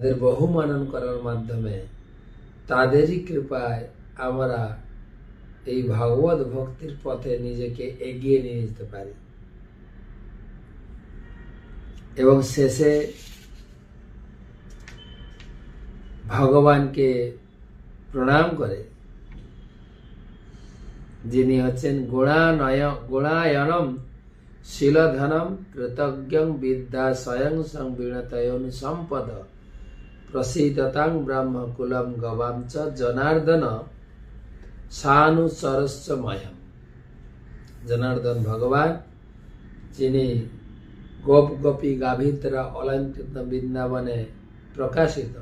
তাদের বহু মানন করার মাধ্যমে তাদেরই কৃপায় আমরা এই ভাগবত ভক্তির পথে নিজেকে এগিয়ে নিয়ে যেতে পারি। এবং শেষে ভগবানকে প্রণাম করে, যিনি হচ্ছেন গুণানয় গুণায়নম, শিলধনম, কৃতজ্ঞ বিদ্যা স্বয়ং সংবীণতয়ন সম্পদ। প্রসীদতাং ব্রহ্মকুলম গবাম চ জনার্দন সানু সরস্বময়ম জনার্দন ভগবান, যিনি গোপ গোপী গাভীতরা অলঙ্কৃত বৃন্দাবনে প্রকাশিত,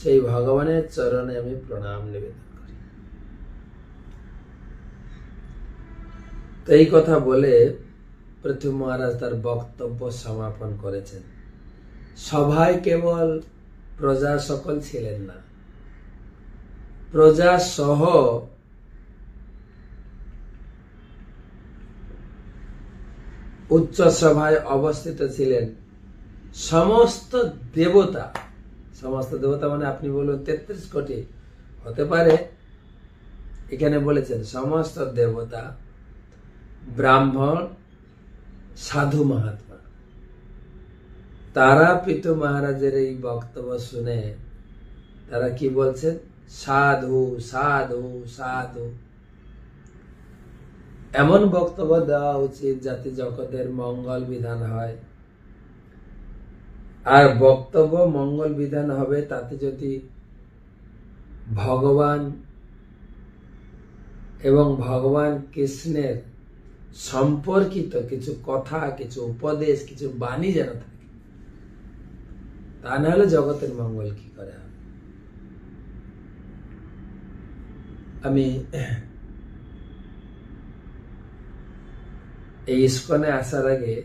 সেই ভগবানের চরণে আমি প্রণাম নিবেদন করি। তো এই কথা বলে পৃথ্বী মহারাজ তার বক্তব্য সমাপন করেছেন। সভায় কেবল প্রজা সকল ছিলেন না। প্রজা সহ উচ্চ সভায় অবস্থিত ছিলেন। সমস্ত দেবতা সমস্ত দেবতা মানে আপনি বলুন তেত্রিশ কোটি, হতে পারে, এখানে বলেছেন সমস্ত দেবতা, ব্রাহ্মণ, সাধু মহাত্মা। তারা পিতু মহারাজের এই বক্তব্য শুনে তারা কি বলছেন? সাধু সাধু সাধু। এমন বক্তব্য দেওয়া উচিত যাতে জগতের মঙ্গল বিধান হয়। আর বক্তব্য মঙ্গল বিধান হবে তাতে যদি ভগবান এবং ভগবান কৃষ্ণের সম্পর্কিত কিছু কথা, কিছু উপদেশ, কিছু বাণী যেন থাকে তা না হলে জগতের মঙ্গল কি করে আমি এই ইস্কনে আসার আগে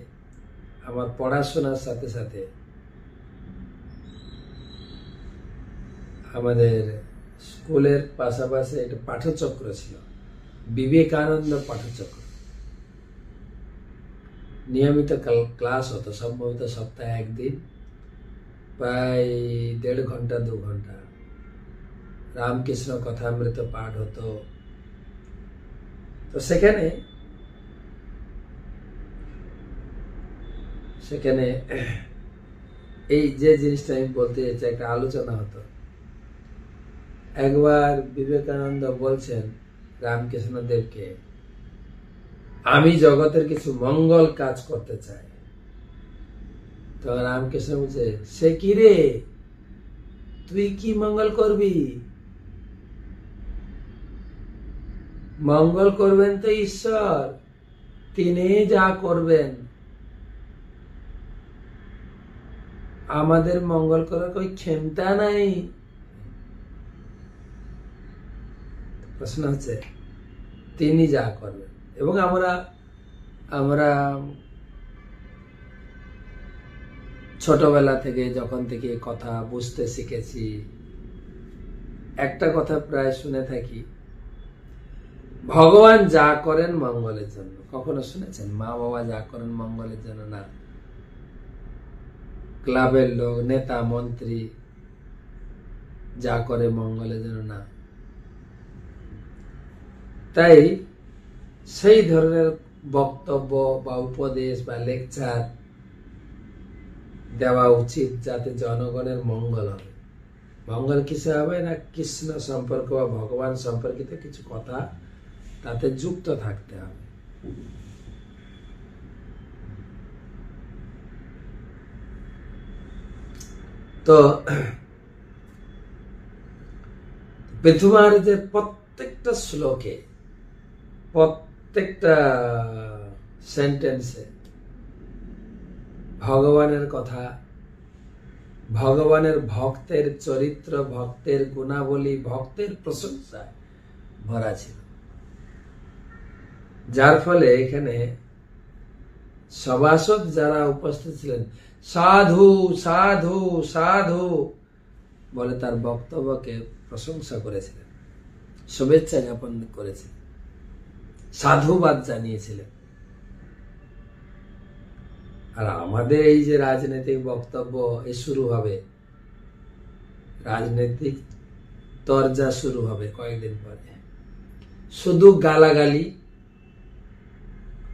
আমার পড়াশোনার সাথে সাথে আমাদের স্কুলের পাশাপাশি একটা পাঠচক্র ছিল, বিবেকানন্দ পাঠচক্র। নিয়মিত কাল- ক্লাস হতো, সম্ভবত সপ্তাহে একদিন। প্রায় দেড় ঘণ্টা, দু ঘণ্টা। রামকৃষ্ণ কথামৃত পাঠ হতো। তো সেখানে সেখানে এই যে জিনিসটা আমি বলতে চাইছি, একটা আলোচনা হতো। একবার বিবেকানন্দ বলছেন রামকৃষ্ণ দেবকে আমি জগতের কিছু মঙ্গল কাজ করতে চাই। তো রামকৃষ্ণ বলছে সে কি রে? তুই কি মঙ্গল করবি? মঙ্গল করবেন তো ঈশ্বর, তিনি যা করবেন। আমাদের মঙ্গল করার કોઈ ক্ষমতা নাই। প্রশ্ন হচ্ছে, তিনি যা করবেন। এবং আমরা আমরা ছোটবেলা থেকে যখন থেকে কথা বুঝতে শিখেছি, একটা কথা প্রায় শুনে থাকি, ভগবান যা করেন মঙ্গলের জন্য। কখনো শুনেছেন? মা বাবা যা করেন মঙ্গলের জন্য না। ক্লাবের লোক, নেতা, মন্ত্রী যা করে মঙ্গলের জন্য না। তাই সেই ধরনের বক্তব্য বা উপদেশ বা লেকচার দেওয়া উচিত যাতে জনগণের মঙ্গল হবে। মঙ্গল কিসে হবে না কৃষ্ণ সম্পর্ক বা ভগবান সম্পর্কিত কিছু কথা তাতে যুক্ত থাকতে হবে। তো যে প্রত্যেকটা শ্লোকে, প্রত্যেকটা সেন্টেন্সে ভগবানের কথা, ভগবানের ভক্তের চরিত্র, ভক্তের গুণাবলী, ভক্তের প্রশংসা ভরা ছিল। যার ফলে এখানে সভাসদ যারা উপস্থিত ছিলেন, সাধু সাধু সাধু বলে তার বক্তব্যকে প্রশংসা করেছিলেন, শুভেচ্ছা জ্ঞাপন করেছিলেন, সাধুবাদ জানিয়েছিলেন। আর আমাদের এই যে রাজনৈতিক বক্তব্য, এ শুরু হবে। রাজনৈতিক তরজা শুরু হবে কয়েকদিন পরে। শুধু গালাগালি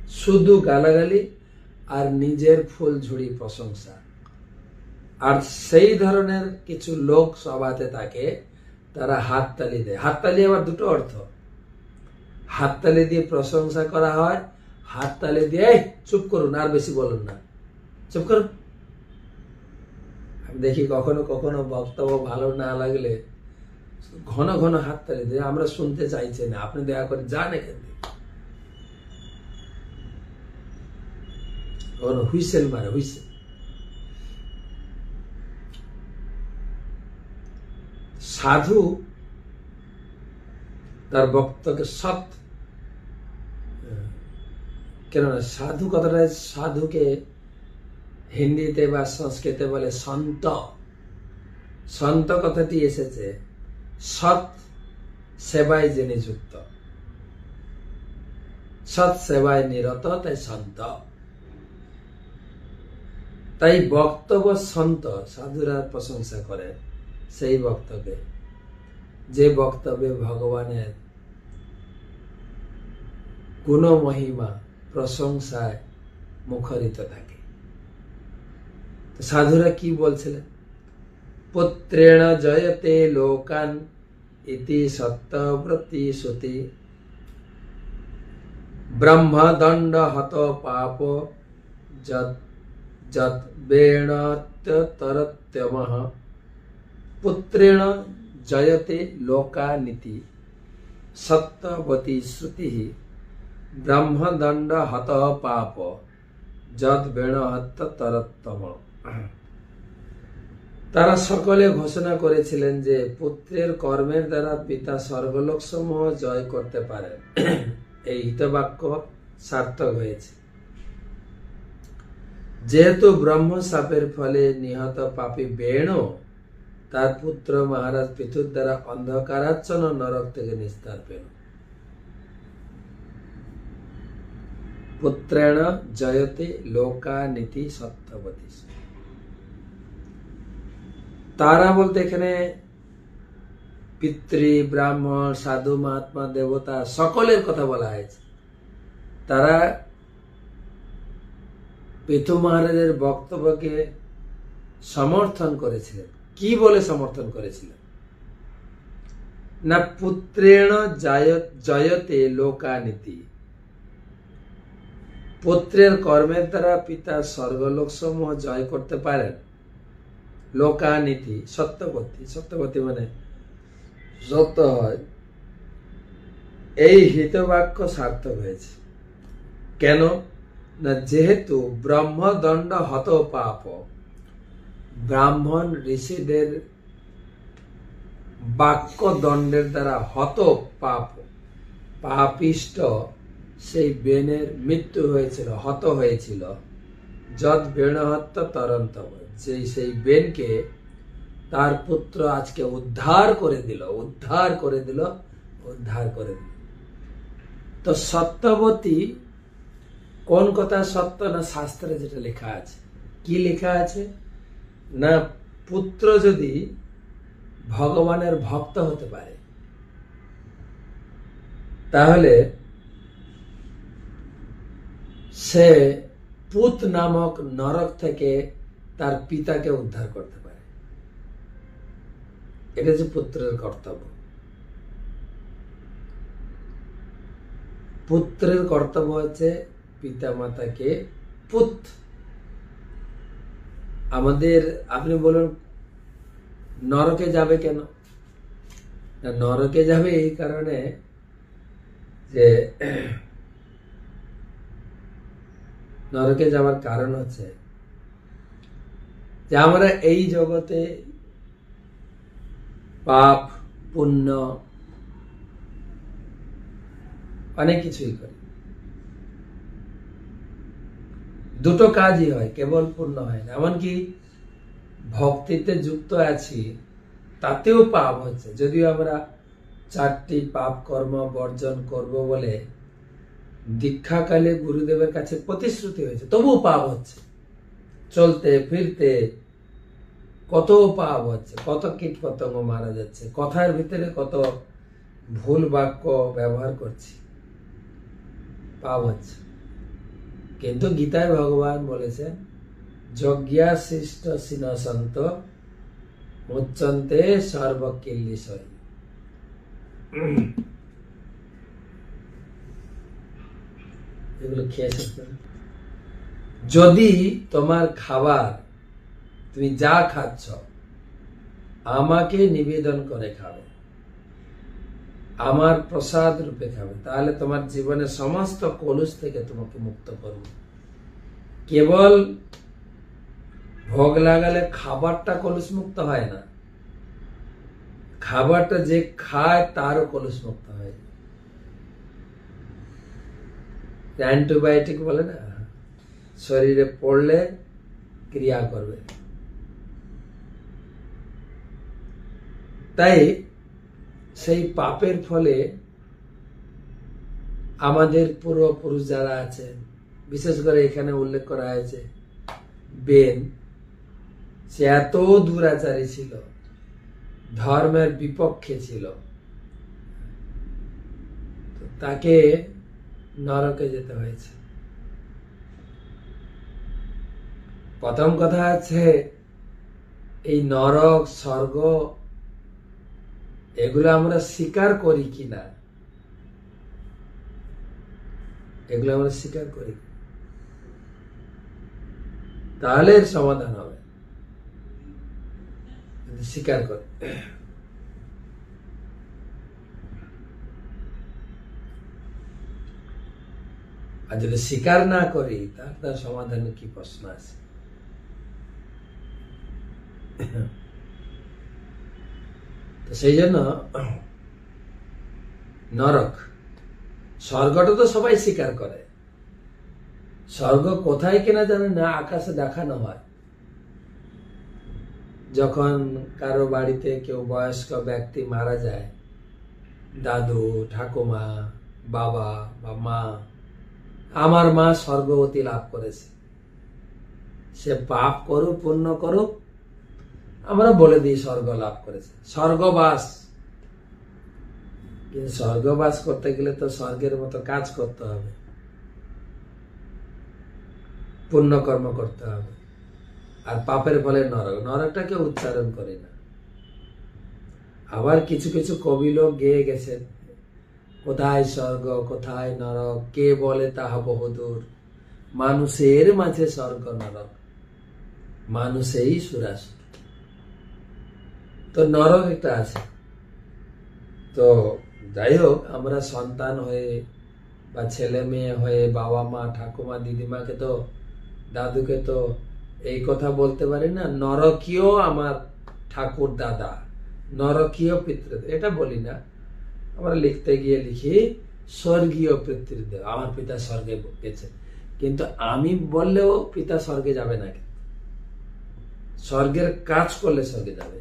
শুধু গালাগালি আর নিজের ফুল ঝুড়ি প্রশংসা। আর সেই ধরনের কিছু লোক সভাতে থাকে, তারা হাততালি দেয়। হাততালি আবার দুটো অর্থ। হাততালি দিয়ে প্রশংসা করা হয়, হাততালি দিয়ে চুপ করুন, আর বেশি বলুন না। চুপ করুন দেখি কখনো কখনো বক্তব্য ভালো না লাগলে ঘন ঘন হাততালি দিয়ে আমরা শুনতে চাইছি না। আপনি দয়া করে যান এখান থেকে। হুইসেল মারে, হুইসেল। সাধু তার বক্তকে সৎ কেননা সাধু কথাটা সাধুকে হিন্দিতে বা সংস্কৃতে বলে সন্ত। সন্ত কথাটি এসেছে, সৎ সেবায় যিনি যুক্ত। সৎ সেবায় নিরত, তাই সন্ত। তাই বক্তব্য সন্ত, সাধুরা প্রশংসা করে সেই বক্তব্যে। যে বক্তব্যে ভগবানের গুণ মহিমা প্রশংসায় মুখরিত থাকে। সাধুরা কি বলছিলেন? পুত্রেণ জয়তে লোকান, ইতি সত্যব্রতি শ্রুতি ব্রহ্মদণ্ড হত পাপ যত যত বেণত্যতরত্যমঃ পুত্রেণ জয়তে লোকানীতি, সত্যবতী শ্রুতি। ব্রহ্মদণ্ড হত পাপ যদ বেণহত্য তরত্তম তারা সকলে ঘোষণা করেছিলেন যে পুত্রের কর্মের দ্বারা পিতা স্বর্গলোক সমূহ জয় করতে পারেন এই হিতবাক্য সার্থক হয়েছে। যেহেতু ব্রহ্ম সাপের ফলে নিহত পাপী বেণ তার পুত্র মহারাজ পৃথুর দ্বারা অন্ধকারাচ্ছন্ন নরক থেকে নিস্তার পেল। পুত্রেণ জয়তে লোকানীতি সত্যবতী তারা বলতে এখানে পিতৃ, ব্রাহ্মণ, সাধু, মহাত্মা, দেবতা সকলের কথা বলা হয়েছে। তারা পৃথু মহারাজের বক্তব্যকে সমর্থন করেছিলেন। কি বলে সমর্থন করেছিলেন? না পুত্রেণ জয়- জয়তে লোকানীতি। পুত্রের কর্মের দ্বারা পিতা স্বর্গলোক সমূহ জয় করতে পারেন। লোকানীতি সত্যবতী সত্যবতী মানে সত্য হয়। এই হিতবাক্য সার্থক হয়েছে। কেন? না, যেহেতু ব্রহ্মদণ্ড হত পাপ। ব্রাহ্মণ ঋষিদের বাক্য দণ্ডের দ্বারা হত পাপ। পাপিষ্ট সেই বেনের মৃত্যু হয়েছিল, হত হয়েছিল। যদ বেণহত্য তরন্তব সেই সেই বেনকে তার পুত্র আজকে উদ্ধার করে দিল, উদ্ধার করে দিল, উদ্ধার করে দিল। তো সত্যবতী, কোন কথা সত্য না শাস্ত্রে যেটা লেখা আছে? কি লেখা আছে? না, পুত্র যদি ভগবানের ভক্ত হতে পারে, তাহলে সে পুত নামক নরক থেকে তার পিতাকে উদ্ধার করতে পারে। এটা যে পুত্রের কর্তব্য। পুত্রের কর্তব্য হচ্ছে পিতা মাতাকে পুত আমাদের, আপনি বলুন, নরকে যাবে কেন? নরকে যাবে এই কারণে যে নরকে যাওয়ার কারণ হচ্ছে যে আমরা এই জগতে পাপ, পুণ্য, অনেক কিছুই করি। দুটো কাজই হয়, কেবল পূর্ণ হয় না। এমনকি ভক্তিতে যুক্ত আছি, তাতেও পাপ হচ্ছে। যদিও আমরা চারটি পাপ কর্ম বর্জন করব বলে দীক্ষাকালে গুরুদেবের কাছে প্রতিশ্রুতি হয়েছে, তবুও পাপ হচ্ছে। চলতে, ফিরতে, কত পাপ হচ্ছে, কত কীট পতঙ্গ মারা যাচ্ছে, কথার ভিতরে কত ভুল বাক্য ব্যবহার করছি, পাপ হচ্ছে। কিন্তু গীতায় ভগবান বলেছেন, যজ্ঞা সৃষ্ট সিনসন্ত মুচ্চন্তে সর্বকিল্লিশয়। এগুলো খেয়েছে যদি তোমার খাবার তুমি যা খাচ্ছ, আমাকে নিবেদন করে খাবে, আমার প্রসাদ রূপে খাবে, তাহলে তোমার জীবনে সমস্ত কলুষ থেকে তোমাকে মুক্ত করব। কেবল ভোগ লাগালে খাবারটা কলুষ মুক্ত হয় না। খাবারটা যে খায় তারও কলুষ মুক্ত হয়। অ্যান্টিবায়োটিক বলে না? শরীরে পড়লে ক্রিয়া করবে। তাই সেই পাপের ফলে আমাদের পূর্বপুরুষ যারা আছেন, বিশেষ করে এখানে উল্লেখ করা হয়েছে বেন, সে এত দুরাচারী ছিল, ধর্মের বিপক্ষে ছিল। তাকে নরকে যেতে হয়েছে। প্রথম কথা আছে, এই নরক, স্বর্গ, এগুলো আমরা স্বীকার করি কিনা? এগুলো আমরা স্বীকার করি। তাহলে এর সমাধান হবে। স্বীকার করি। আর যদি স্বীকার না করি তার তার সমাধানে কি প্রশ্ন আছে? তো সেই জন্য নরক, স্বর্গটা তো সবাই স্বীকার করে। স্বর্গ কোথায় কেনা জানে না, আকাশে দেখানো হয়। যখন কারও বাড়িতে কেউ বয়স্ক ব্যক্তি মারা যায়, দাদু, ঠাকুমা, বাবা বা মা, আমার মা স্বর্গবতী লাভ করেছে। সে পাপ করুক, পুণ্য করুক আমরা বলে দিই, স্বর্গ লাভ করেছে। স্বর্গবাস। কিন্তু স্বর্গবাস করতে গেলে তো স্বর্গের মতো কাজ করতে হবে। পুণ্যকর্ম করতে হবে। আর পাপের ফলে নরক। নরকটাকে উচ্চারণ করে না। আবার কিছু কিছু কবি লোক গেয়ে গেছেন। কোথায় স্বর্গ, কোথায় নরক? কে বলে তাহা বহুদূর? মানুষের মাঝে স্বর্গ, নরক। মানুষেই সুরাসুর। তো নরক একটা আছে। তো যাই হোক আমরা সন্তান হয়ে বা ছেলে মেয়ে হয়ে, বাবা মা, ঠাকুমা, দিদিমাকে তো, দাদুকে তো এই কথা বলতে পারি না, নরকীয় আমার ঠাকুর দাদা, নরকীয় পিতৃদেব এটা বলি না। আমরা লিখতে গিয়ে লিখি, স্বর্গীয় পিতৃদেব। আমার পিতা স্বর্গে গেছে। কিন্তু আমি বললেও পিতা স্বর্গে যাবে না। স্বর্গের কাজ করলে স্বর্গে যাবে।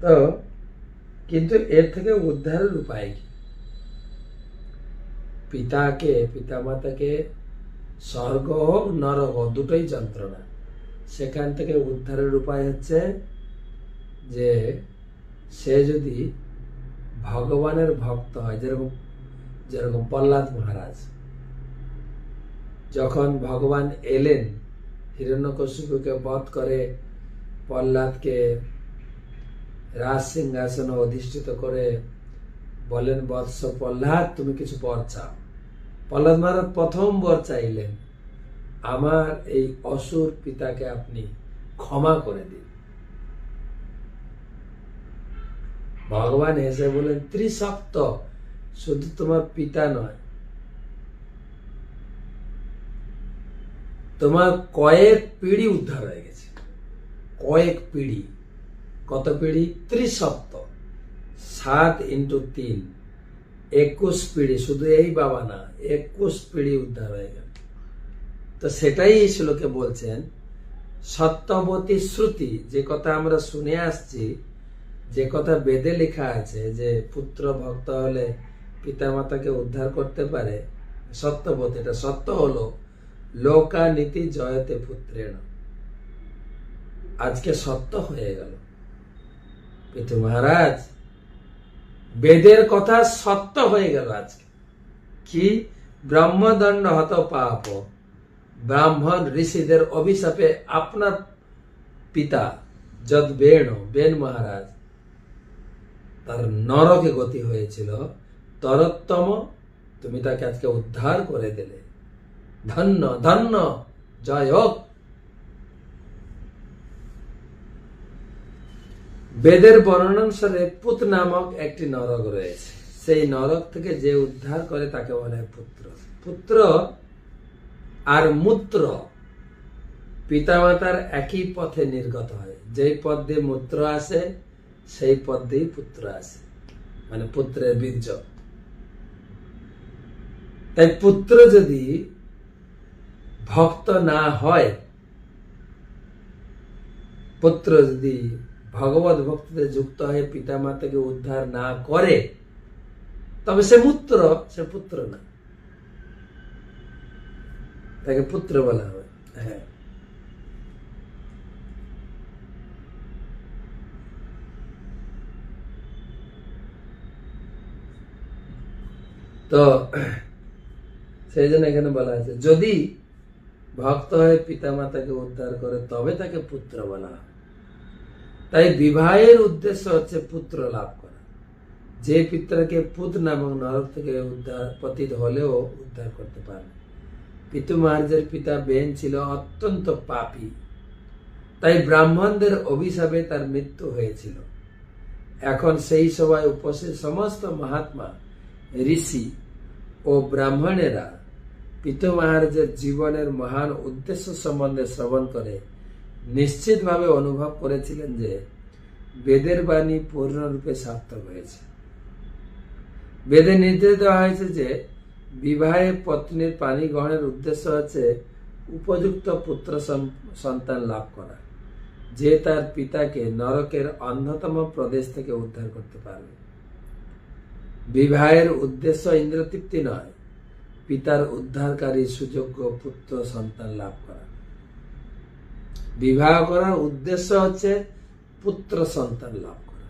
তো কিন্তু এর থেকে উদ্ধারের উপায় কি? পিতাকে, পিতামাতাকে স্বর্গ হোক, নরক হোক, দুটোই যন্ত্রণা। সেখান থেকে উদ্ধারের উপায় হচ্ছে যে সে যদি ভগবানের ভক্ত হয়, যেরকম যেরকম প্রহ্লাদ মহারাজ। যখন ভগবান এলেন হিরণ্যকশিপুকে বধ করে প্রহ্লাদকে রাজ সিংহাসনে অধিষ্ঠিত করে বলেন, বৎস প্রহ্লাদ, তুমি কিছু বর চাও। প্রহ্লাদ মহারাজ প্রথম বর চাইলেন, আমার এই অসুর পিতাকে আপনি ক্ষমা করে দিন। ভগবান হেসে বলেন ত্রিসপ্ত শুধু তোমার পিতা নয়, তোমার কয়েক পিড়ি উদ্ধার হয়ে গেছে, কয়েক পিড়ি। কত পিড়ি? ত্রিসপ্ত সাত ইন্টু তিন। একুশ পিড়ি, শুধু এই বাবা না, একুশ পিড়ি উদ্ধার হয়ে গেল। তো সেটাই এই শ্লোকে বলছেন, সত্যবতী শ্রুতি, যে কথা আমরা শুনে আসছি, যে কথা বেদে লেখা আছে, যে পুত্র ভক্ত হলে পিতামাতাকে উদ্ধার করতে পারে, সত্যবতী, এটা সত্য হলো লোকা নীতি জয়তে পুত্রেণ। আজকে সত্য হয়ে গেল। পিতু মহারাজ, বেদের কথা সত্য হয়ে গেল আজকে। কি? ব্রহ্মদণ্ড হত পাপ। ব্রাহ্মণ ঋষিদের অভিশাপে আপনার পিতা যদ বেণ বেন মহারাজ, তার নরকে গতি হয়েছিল। তরোত্তম, তুমি তাকে আজকে উদ্ধার করে দিলে। ধন্য ধন্য, জয় হোক। বেদের বর্ণনানুসারে পুত নামক একটি নরক রয়েছে। সেই নরক থেকে যে উদ্ধার করে তাকে বলে পুত্র। পুত্র আর মূত্র পিতামাতার একই পথে নির্গত হয়। যেই পথ দিয়ে মূত্র আসে, সেই পথ দিয়েই পুত্র আসে। মানে পুত্রের বীর্য। তাই পুত্র যদি ভক্ত না হয়, পুত্র যদি ভগবত ভক্তিতে যুক্ত হয়ে পিতা মাতাকে উদ্ধার না করে, তবে সে মূত্র সে পুত্র না। তাকে পুত্র বলা হবে হ্যাঁ। তো, সেই জন্য এখানে বলা আছে, যদি ভক্ত হয়ে পিতা মাতাকে উদ্ধার করে, তবে তাকে পুত্র বলা হয়। তাই বিবাহের উদ্দেশ্য হচ্ছে পুত্র লাভ করা। যে পিতাকে পুত নামক নরক থেকে উদ্ধার, পতিত হলেও উদ্ধার করতে পারে পিতু মহারাজের পিতা বেন ছিল অত্যন্ত পাপী। তাই ব্রাহ্মণদের অভিশাপে তার মৃত্যু হয়েছিল। এখন সেই সভায় উপস্থিত সমস্ত মহাত্মা, ঋষি ও ব্রাহ্মণেরা পিতু মহারাজের জীবনের মহান উদ্দেশ্য সম্বন্ধে শ্রবণ করে নিশ্চিতভাবে অনুভব করেছিলেন যে বেদের বাণী পূর্ণরূপে সার্থক হয়েছে। বেদে নির্দেশ দেওয়া হয়েছে যে বিবাহে পত্নীর পানি গ্রহণের উদ্দেশ্য হচ্ছে উপযুক্ত পুত্র সন্তান লাভ করা, যে তার পিতাকে নরকের অন্যতম প্রদেশ থেকে উদ্ধার করতে পারবে। বিবাহের উদ্দেশ্য ইন্দ্রতৃপ্তি নয়, পিতার উদ্ধারকারী সুযোগ্য পুত্র সন্তান লাভ করা। বিবাহ করার উদ্দেশ্য হচ্ছে পুত্র সন্তান লাভ করা।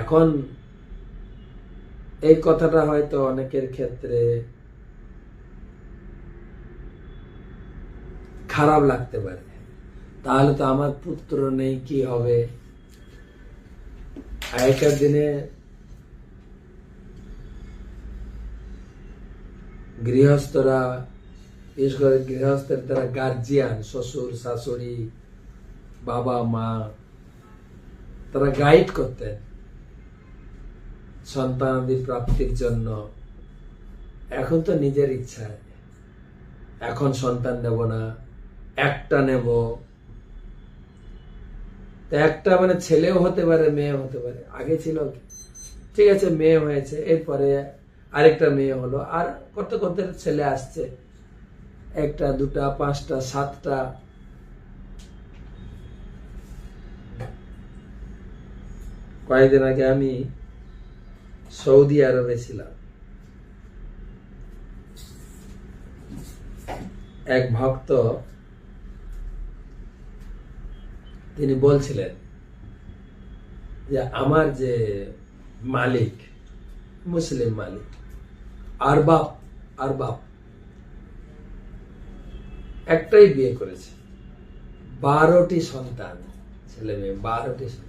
এখন এই কথাটা হয়তো অনেকের ক্ষেত্রে খারাপ লাগতে পারে। তাহলে তো আমার পুত্র নেই, কি হবে? আগেকার দিনে গৃহস্থরা, বিশেষ করে গৃহস্থের তারা গার্জিয়ান শ্বশুর, শাশুড়ি, বাবা, মা, তারা গাইড করতেন সন্তানাদি প্রাপ্তির জন্য। এখন তো নিজের ইচ্ছায় এখন সন্তান নেব না, একটা নেব। একটা মানে ছেলেও হতে পারে মেয়ে হতে পারে। আগে ছিল ঠিক আছে, মেয়ে হয়েছে, এরপরে আরেকটা মেয়ে হলো। আর কত কত ছেলে আসছে। একটা, দুটা, পাঁচটা, সাতটা। কয়েকদিন আগে আমি সৌদি আরবে ছিলাম। এক ভক্ত তিনি বলছিলেন যে, আমার যে মালিক, মুসলিম মালিক আরবাব আরবাব একটাই বিয়ে করেছে। বারোটি সন্তান ছেলে মেয়ে বারোটি সন্তান।